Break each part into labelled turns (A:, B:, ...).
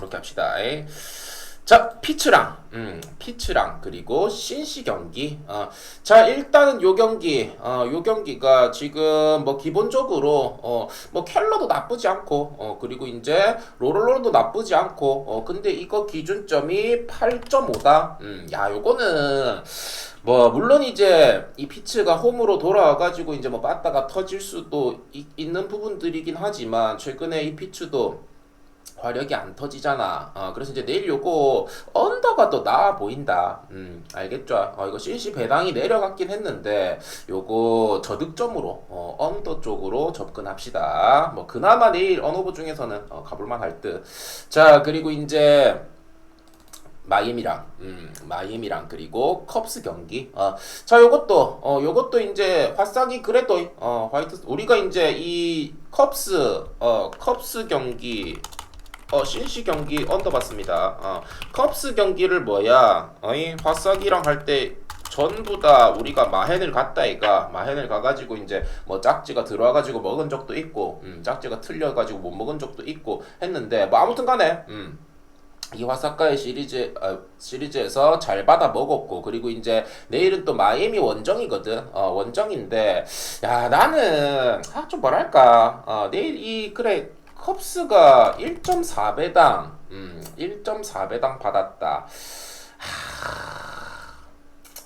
A: 그렇게 합시다. 에이. 자, 피츠랑, 음, 피츠랑, 그리고 신시 경기. 어, 자, 일단은 요 경기, 어, 요 경기가 지금 뭐 기본적으로, 어, 뭐 켈러도 나쁘지 않고, 어, 그리고 이제 로롤로도 나쁘지 않고, 어, 근데 이거 기준점이 8.5다. 음, 야, 요거는, 뭐, 물론 이제 이 피츠가 홈으로 돌아와가지고 이제 뭐 빠따가 터질 수도 이- 있는 부분들이긴 하지만, 최근에 이 피츠도 화력이 안 터지잖아. 어, 그래서 이제 내일 요거 언더가 더 나아 보인다. 음, 알겠죠? 어, 이거 CC 배당이 내려갔긴 했는데 요거 저득점으로 어, 언더 쪽으로 접근합시다. 뭐 그나마 내일 언어부 중에서는 어, 가볼만 할 듯. 자 그리고 이제 마이애미랑 음, 마이애미랑 그리고 컵스 경기. 어, 자, 요것도 어, 요것도 이제 화싹이 그래도 어, 화이트 우리가 이제 이 컵스 어, 컵스 경기 어, 신시 경기 언더 봤습니다. 어, 컵스 경기를 뭐야? 어이 화싹이랑 할 때 전부 다 우리가 마헨을 갔다 이가 마헨을 가가지고 이제 뭐 짝지가 들어와가지고 먹은 적도 있고 음, 짝지가 틀려가지고 못 먹은 적도 있고 했는데 뭐 아무튼간에 음. 이 화사카의 시리즈 어, 시리즈에서 잘 받아 먹었고 그리고 이제 내일은 또 마이애미 원정이거든 어, 원정인데 야 나는 아 좀 뭐랄까 어, 내일 이 그래 컵스가 1.4배당 음 1.4배당 받았다. 하,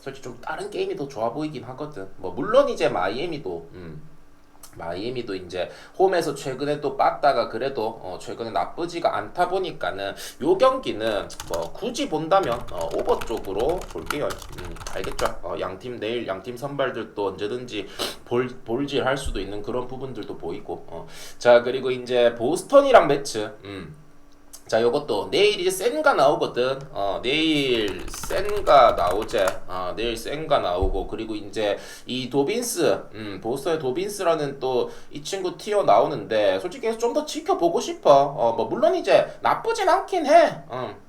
A: 솔직히 좀 다른 게임이 더 좋아 보이긴 하거든. 뭐 물론 이제 마이애미도 음 마이애미도 이제 홈에서 최근에 또 빠따가 그래도 어 최근에 나쁘지가 않다 보니까는 요 경기는 뭐 굳이 본다면 어 오버 쪽으로 볼게요. 음, 알겠죠? 어 양팀 내일 양팀 선발들도 언제든지 볼 볼질 할 수도 있는 그런 부분들도 보이고. 어. 자 그리고 이제 보스턴이랑 매치. 음. 자, 요것도 내일 이제 센가 나오거든. 어, 내일 센가 나오제. 어, 내일 센가 나오고 그리고 이제 이 도빈스, 음, 보스턴의 도빈스라는 또 이 친구 티어 나오는데 솔직히 좀 더 지켜보고 싶어. 어, 뭐 물론 이제 나쁘진 않긴 해. 음.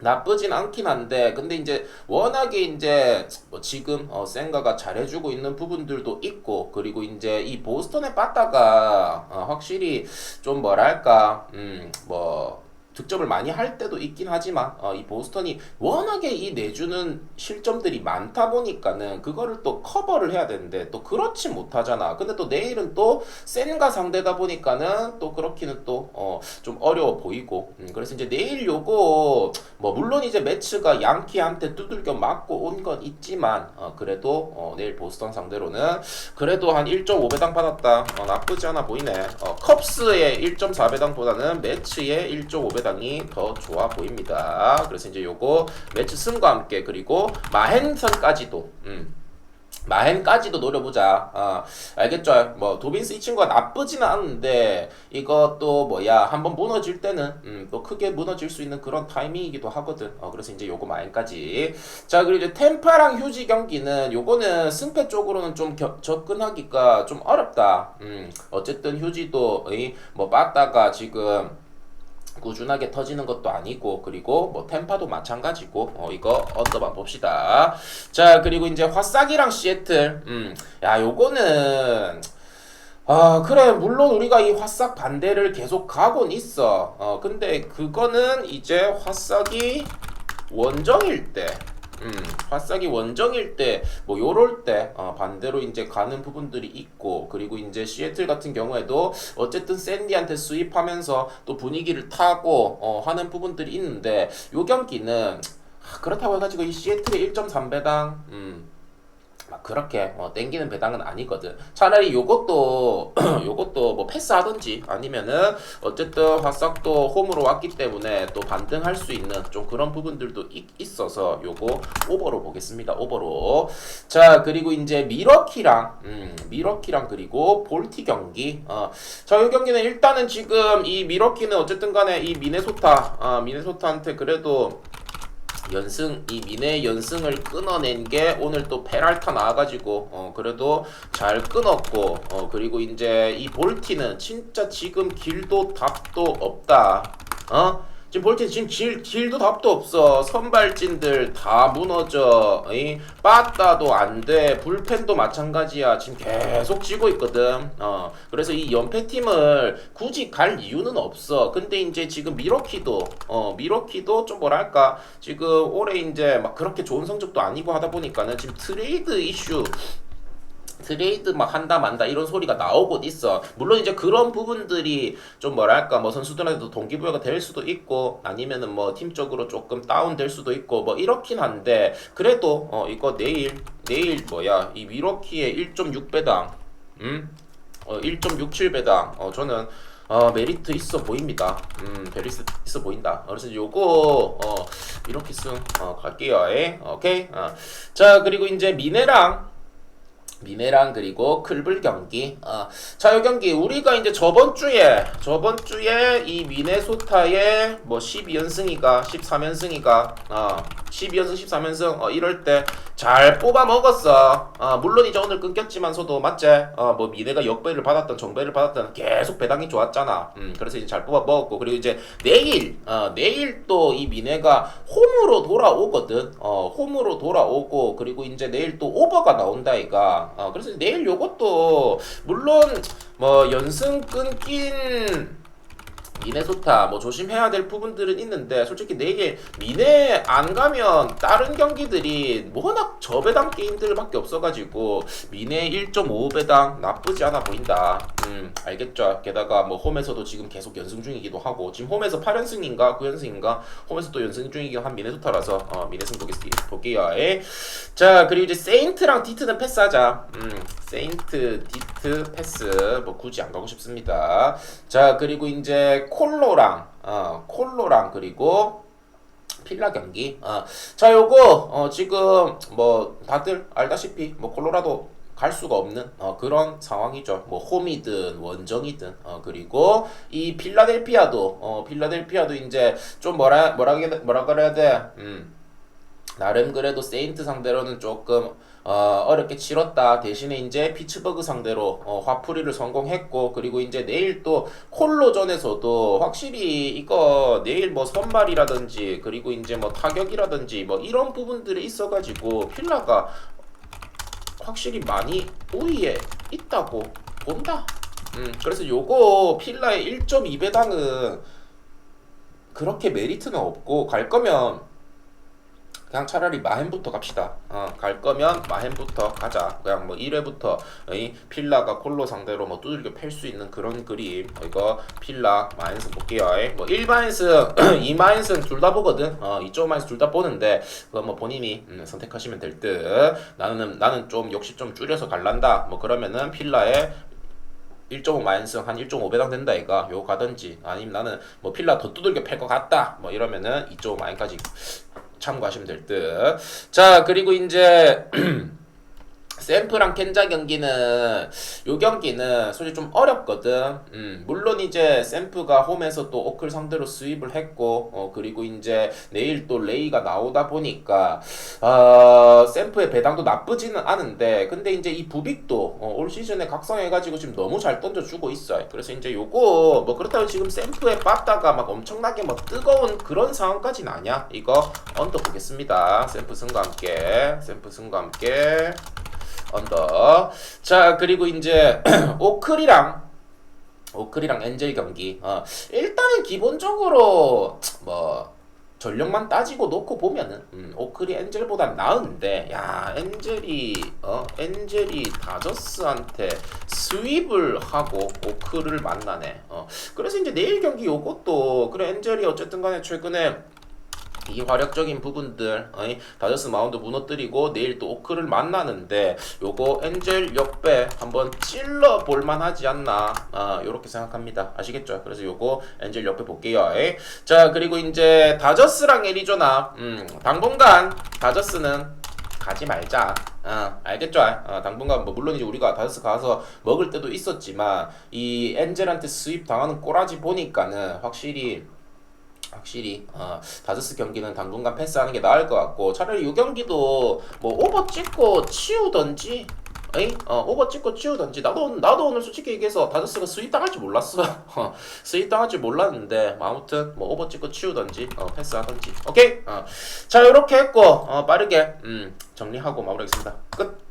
A: 나쁘진 않긴 한데 근데 이제 워낙에 이제 뭐 지금 어 센가가 잘해주고 있는 부분들도 있고 그리고 이제 이 보스턴의 빠따가 어 확실히 좀 뭐랄까 음뭐 득점을 많이 할 때도 있긴 하지만 어, 이 보스턴이 워낙에 이 내주는 실점들이 많다 보니까는 그거를 또 커버를 해야 되는데 또 그렇지 못하잖아. 근데 또 내일은 또 센가 상대다 보니까는 또 그렇기는 또 어, 좀 어 려워 보이고 음, 그래서 이제 내일 요거 뭐 물론 이제 매치가 양키한테 두들겨 맞고 온 건 있지만 어, 그래도 어, 내일 보스턴 상대로는 그래도 한 1.5배당 받았다. 어, 나쁘지 않아 보이네. 어, 컵스의 1.4배당보다는 매치의 1.5배당 이더 좋아 보입니다. 그래서 이제 요거 매치 승과 함께 그리고 마헨선까지도 음. 마헨까지도 노려보자. 어, 알겠죠? 뭐 도빈스 이 친구가 나쁘지는 않은데 이것도 뭐야 한번 무너질 때는 음, 또 크게 무너질 수 있는 그런 타이밍이기도 하거든. 어, 그래서 이제 요거 마헨까지. 자 그리고 이제 템파랑 휴지 경기는 요거는 승패 쪽으로는 좀 겨- 접근하기가 좀 어렵다. 음, 어쨌든 휴지도 이, 뭐 빠따가 지금 꾸준하게 터지는 것도 아니고 그리고 뭐 템파도 마찬가지고 어 이거 언더만 봅시다. 자 그리고 이제 화싹이랑 시애틀 음야 요거는 아 그래 물론 우리가 이 화싹 반대를 계속 가곤 있어 어 근데 그거는 이제 화싹이 원정일 때 음, 화싹이 원정일 때, 뭐, 요럴 때, 어, 반대로 이제 가는 부분들이 있고, 그리고 이제 시애틀 같은 경우에도, 어쨌든 샌디한테 수입하면서 또 분위기를 타고, 어, 하는 부분들이 있는데, 요 경기는, 하, 그렇다고 해가지고 이 시애틀의 1.3배당, 음, 막 그렇게 어, 땡기는 배당은 아니거든. 차라리 요것도 요것도 뭐 패스하든지 아니면은 어쨌든 화싹도 홈으로 왔기 때문에 또 반등할 수 있는 좀 그런 부분들도 있, 있어서 요거 오버로 보겠습니다. 오버로. 자 그리고 이제 미러키랑 음, 미러키랑 그리고 볼티 경기. 어, 자이 경기는 일단은 지금 이 미러키는 어쨌든 간에 이 미네소타 아 미네소타한테 그래도 연승 이 미네 연승을 끊어낸 게 오늘 또 페랄타 나와가지고 어 그래도 잘 끊었고 어 그리고 이제 이 볼티는 진짜 지금 길도 답도 없다. 어 지금 볼때 지금 질, 질도 답도 없어. 선발진들 다 무너져. 이 빠따도 안 돼. 불펜도 마찬가지야. 지금 계속 지고 있거든. 어. 그래서 이 연패팀을 굳이 갈 이유는 없어. 근데 이제 지금 미러키도 어, 미러키도 좀 뭐랄까 지금 올해 이제 막 그렇게 좋은 성적도 아니고 하다 보니까는 지금 트레이드 이슈 트레이드 막 한다 만다 이런 소리가 나오고 있어. 물론 이제 그런 부분들이 좀 뭐랄까 뭐 선수들한테도 동기부여가 될 수도 있고 아니면은 뭐 팀적으로 조금 다운될 수도 있고 뭐 이렇긴 한데 그래도 어 이거 내일 내일 뭐야 이 미러키의 1.6배당 음? 어 1.67배당 어 저는 어 메리트 있어 보입니다. 음 메리트 있어 보인다. 그래서 요거 어 이렇게 승어 갈게요. 에. 오케이. 어. 자 그리고 이제 미네랑 미네랑 그리고 클불 경기. 어. 자, 이 경기 우리가 이제 저번 주에 저번 주에 이 미네소타의 뭐 12연승이가 13연승이가 어 12연승 13연승 어 이럴 때 잘 뽑아 먹었어. 어 물론 이제 오늘 끊겼지만서도 맞지? 어 뭐 미네가 역배를 받았던 정배를 받았던 계속 배당이 좋았잖아. 음 그래서 이제 잘 뽑아 먹었고 그리고 이제 내일 어 내일 또 이 미네가 홈으로 돌아오거든. 어 홈으로 돌아오고 그리고 이제 내일 또 오버가 나온다 이가. 어 그래서 내일 요것도 물론 뭐 연승 끊긴 미네소타 뭐 조심해야 될 부분들은 있는데 솔직히 내일 미네 안 가면 다른 경기들이 워낙 저배당 게임들밖에 없어가지고 미네 1.5배당 나쁘지 않아 보인다. 음 알겠죠. 게다가 뭐 홈에서도 지금 계속 연승 중이기도 하고 지금 홈에서 8연승인가 9연승인가 홈에서 또 연승 중이긴 한 미네소타라서 어, 미네승 보겠, 볼게요. 에. 자 그리고 이제 세인트랑 디트는 패스하자. 음 세인트 디트 패스 뭐 굳이 안 가고 싶습니다. 자 그리고 이제 콜로랑 어 콜로랑 그리고 필라 경기. 어, 자 요거 어, 지금 뭐 다들 알다시피 뭐 콜로라도 갈 수가 없는 어, 그런 상황이죠. 뭐 홈이든 원정이든 어, 그리고 이 필라델피아도 어, 필라델피아도 이제 좀 뭐라 뭐라 뭐라 그래야 돼. 음. 나름 그래도 세인트 상대로는 조금 어, 어렵게 치렀다. 대신에 이제 피츠버그 상대로 어, 화풀이를 성공했고 그리고 이제 내일 또 콜로전에서도 확실히 이거 내일 뭐 선발이라든지 그리고 이제 뭐 타격이라든지 뭐 이런 부분들이 있어가지고 필라가 확실히 많이 우위에 있다고 본다. 음, 그래서 요거 필라의 1.2배당은 그렇게 메리트는 없고 갈 거면 그냥 차라리 마헨부터 갑시다. 어, 갈 거면 마헨부터 가자. 그냥 뭐 1회부터 이 필라가 콜로 상대로 뭐 두들겨 팰 수 있는 그런 그림. 어, 이거 필라 마헨승 볼게요. 뭐 1마헨승, 2마헨승 둘다 보거든. 어, 이쪽 마헨승 둘다 보는데 그거 뭐 본인이 음, 선택하시면 될 듯. 나는 나는 좀 역시 좀 줄여서 갈란다. 뭐 그러면은 필라에 1.5 마이너스 한 1.5배당 된다 이가 요 가든지 아니면 나는 뭐 필라 더 두들겨 팰 것 같다 뭐 이러면은 2.5 마이까지 참고하시면 될 듯. 자 그리고 이제 샘프랑 켄자 경기는 요 경기는 솔직히 좀 어렵거든. 음, 물론 이제 샘프가 홈에서 또 오클 상대로 수입을 했고, 어, 그리고 이제 내일 또 레이가 나오다 보니까, 어, 샘프의 배당도 나쁘지는 않은데, 근데 이제 이 부빅도 어, 올 시즌에 각성해가지고 지금 너무 잘 던져주고 있어요. 그래서 이제 요거, 뭐 그렇다고 지금 샘프의 빠따가 막 엄청나게 뭐 뜨거운 그런 상황까지는 아니야. 이거 언더 보겠습니다. 샘프 승과 함께, 샘프 승과 함께. 언더. 자, 그리고 이제 오클이랑 오클이랑 엔젤 경기. 어, 일단은 기본적으로 뭐 전력만 따지고 놓고 보면은 음, 오클이 엔젤보다 나은데 야 엔젤이 어 엔젤이 다저스한테 스윕을 하고 오클을 만나네. 어 그래서 이제 내일 경기 요것도 그래 엔젤이 어쨌든 간에 최근에 이 화력적인 부분들 어이, 다저스 마운드 무너뜨리고 내일 또 오크를 만나는데 요거 엔젤 역배 한번 찔러 볼만 하지 않나 아 요렇게 생각합니다 아시겠죠 그래서 요거 엔젤 역배 볼게요 에이. 자 그리고 이제 다저스랑 애리조나 음 당분간 다저스는 가지 말자. 어, 알겠죠? 어, 당분간 뭐 물론 이제 우리가 다저스 가서 먹을 때도 있었지만 이 엔젤한테 수입 당하는 꼬라지 보니까는 확실히 확실히 어, 다저스 경기는 당분간 패스하는 게 나을 것 같고 차라리 이 경기도 뭐 오버 찍고 치우던지 에이? 어, 오버 찍고 치우던지. 나도 나도 오늘 솔직히 얘기해서 다저스가 스윗 당할 줄 몰랐어. 어, 스윗 당할 줄 몰랐는데 뭐 아무튼 뭐 오버 찍고 치우던지 어, 패스하던지. 오케이? 어. 자 이렇게 했고 어, 빠르게 음, 정리하고 마무리하겠습니다. 끝